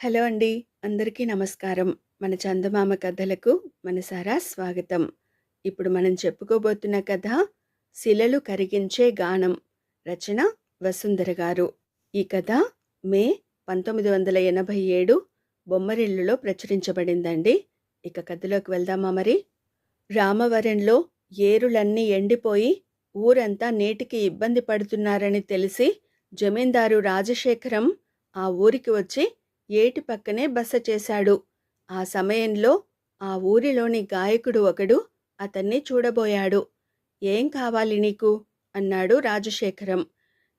Hello అండి. అందరికీ నమస్కారం. మన చందమామ కథలకు మనసారా స్వాగతం. ఇప్పుడు మనం చెప్పుకోబోతున్న కథ శిలలు కరిగించే గానం రచన వసుంధర గారు. ఈ కథ మే పంతొమ్మిది వందల ఎనభై ఏడు బొమ్మరిల్లులో ప్రచురించబడిందండి. ఇక కథలోకి వెళ్దామా మరి? రామవరంలో ఏరులన్నీ ఎండిపోయి ఊరంతా నేటికి ఇబ్బంది పడుతున్నారని తెలిసి జమీందారు రాజశేఖరం ఆ ఊరికి వచ్చి ఏటి పక్కనే బస చేశాడు. ఆ సమయంలో ఆ ఊరిలోని గాయకుడు ఒకడు అతన్ని చూడబోయాడు. ఏం కావాలి నీకు? అన్నాడు రాజశేఖరం.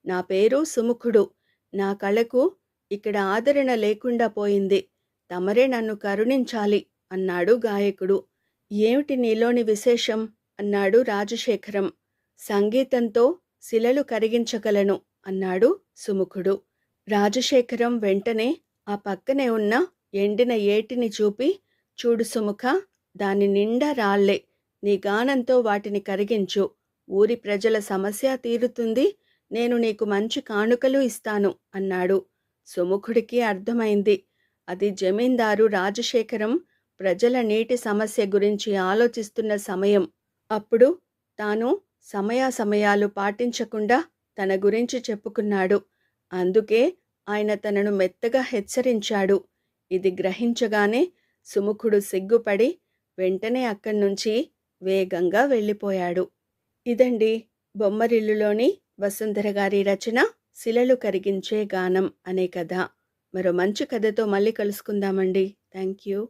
నా పేరు సుముఖుడు. నా కళకు ఇక్కడ ఆదరణ లేకుండా పోయింది. తమరే నన్ను కరుణించాలి అన్నాడు గాయకుడు. ఏమిటి నీలోని విశేషం? అన్నాడు రాజశేఖరం. సంగీతంతో శిలలు కరిగించగలను అన్నాడు సుముఖుడు. రాజశేఖరం వెంటనే ఆ పక్కనే ఉన్న ఎండిన ఏటిని చూపి చూడు సుముఖ దాని నిండా రాళ్ళే. నీ గానంతో వాటిని కరిగించు. ఊరి ప్రజల సమస్య తీరుతుంది. నేను నీకు మంచి కానుకలు ఇస్తాను అన్నాడు. సుముఖుడికి అర్థమైంది. అది జమీందారు రాజశేఖరం ప్రజల నీటి సమస్య గురించి ఆలోచిస్తున్న సమయం. అప్పుడు తాను సమయాసమయాలు పాటించకుండా తన గురించి చెప్పుకున్నాడు. అందుకే ఆయన తనను మెత్తగా హెచ్చరించాడు. ఇది గ్రహించగానే సుముఖుడు సిగ్గుపడి వెంటనే అక్కడి నుంచి వేగంగా వెళ్ళిపోయాడు. ఇదండి బొమ్మరిల్లులోని వసుంధర గారి రచన శిలలు కరిగించే గానం అనే కథ. మరో మంచి కథతో మళ్ళీ కలుసుకుందామండి. Thank you